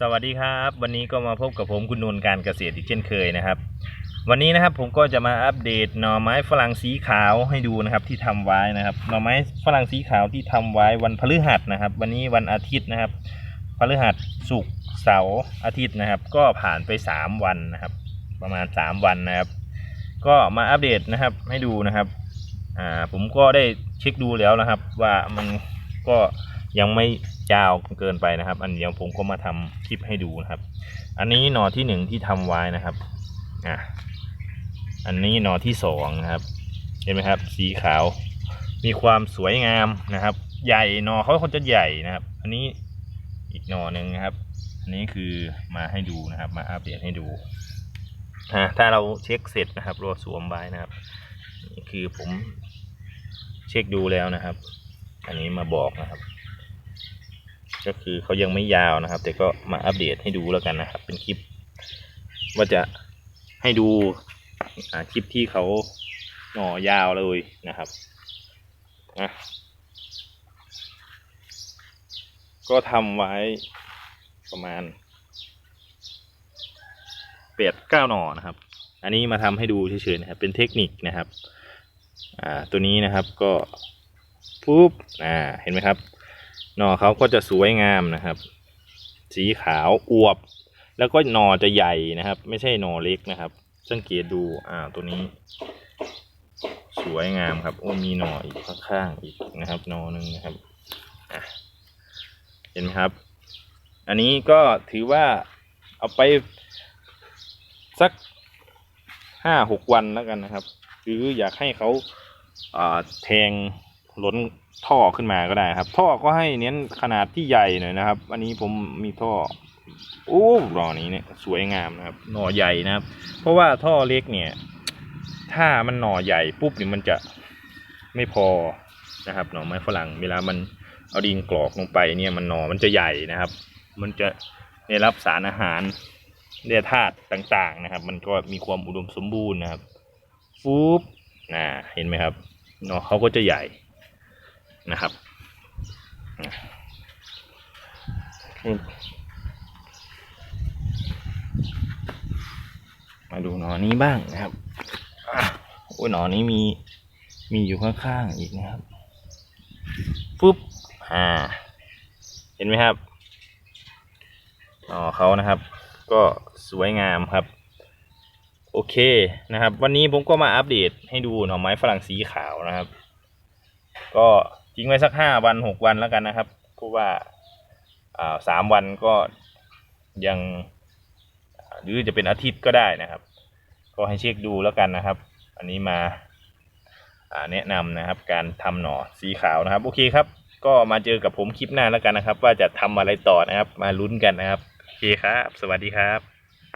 สวัสดีครับ วันนี้ก็มาพบกับผมคุณนวลการเกษตรอีกเช่นเคยนะครับ วันนี้นะครับผมก็จะมาอัปเดตหน่อไม้ฝรั่งสีขาวให้ดูนะครับที่ทำไว้นะครับหน่อไม้ฝรั่งสีขาวที่ทำไว้วันพฤหัสนะครับ วันนี้วันอาทิตย์นะครับพฤหัสศุกร์เสาร์อาทิตย์นะครับ ก็ผ่านไป 3 วันนะครับ ประมาณ 3 วันนะครับ ก็มาอัปเดตนะครับให้ดูนะครับอ่าผมก็ได้เช็คดูแล้วนะครับ ว่ามันก็ ยังไม่ยาวเกินไปนะครับ อันเดียวผมก็มาทำคลิปให้ดูนะครับ อันนี้หนอที่หนึ่งที่ทำไว้นะครับอะอันนี้หนอที่สองนะครับเห็นไหมครับ สีขาว มีความสวยงามนะครับ ใหญ่หนอเขาเขาจะใหญ่นะครับ อันนี้อีกหนอหนึ่งนะครับ อันนี้คือมาให้ดูนะครับ มาอัปเดตให้ดูอะถ้าเราเช็คเสร็จนะครับเราสวมไว้นะครับนี่คือผมเช็คดูแล้วนะครับ อันนี้มาบอกนะครับ ก็คือเขายังไม่ยาวนะครับ แต่ก็มาอัปเดตให้ดูแล้วกันนะครับ เป็นคลิป ว่าจะให้ดูคลิปที่เขาหน่อยาวเลยนะครับนะก็ทำไว้ประมาณแปดเก้าหน่อนะครับ อันนี้มาทำให้ดูเฉยๆนะครับ เป็นเทคนิคนะครับ อ่าตัวนี้นะครับก็ปุ๊บอ่าเห็นไหมครับ หน่อเขาก็จะสวยงามนะครับ สีขาวอวบ แล้วก็หน่อจะใหญ่นะครับ ไม่ใช่หน่อเล็กนะครับ สังเกตดูอ่าตัวนี้ สวยงามครับโอ้มีหน่ออีกข้างๆอีกนะครับหน่อหนึ่งนะครับเห็นไหมครับ อันนี้ก็ถือว่าเอาไปสักห้าหกวันแล้วกันนะครับ หรืออยากให้เขาแทง ล้นท่อขึ้นมาก็ได้ครับ ท่อก็ให้เน้นขนาดที่ใหญ่หน่อยนะครับ อันนี้ผมมีท่อโอ้หน่อนี้เนี่ยสวยงามนะครับ หน่อใหญ่นะครับ เพราะว่าท่อเล็กเนี่ย ถ้ามันหน่อใหญ่ปุ๊บเนี่ยมันจะไม่พอนะครับ หน่อไม้ฝรั่งเวลามันเอาดินกรอกลงไปเนี่ยมันหน่อมันจะใหญ่นะครับ มันจะได้รับสารอาหารได้ธาตุต่าง ๆนะครับ มันก็มีความอุดมสมบูรณ์นะครับฟุบนะเห็นไหมครับหน่อเขาก็จะใหญ่ นะครับมาดูหนอนี้บ้างนะครับอะโอ้ยหนอนี้มีมีอยู่ข้างๆอีกนะครับปุ๊บอ่า เห็นไหมครับหน่อเขานะครับ ก็สวยงามครับ โอเคนะครับ วันนี้ผมก็มาอัปเดตให้ดูหน่อไม้ฝรั่งสีขาวนะครับ ก็ ทิ้งไว้สักห้าวันหกวันแล้วกันนะครับ เพราะว่าอ่าสามวันก็ยังหรือจะเป็นอาทิตย์ก็ได้นะครับ ก็ให้เช็คดูแล้วกันนะครับ อันนี้มาแนะนำนะครับ การทำหน่อสีขาวนะครับ โอเคครับ ก็มาเจอกับผมคลิปหน้าแล้วกันนะครับ ว่าจะทำอะไรต่อนะครับ มาลุ้นกันนะครับ โอเคครับ สวัสดีครับ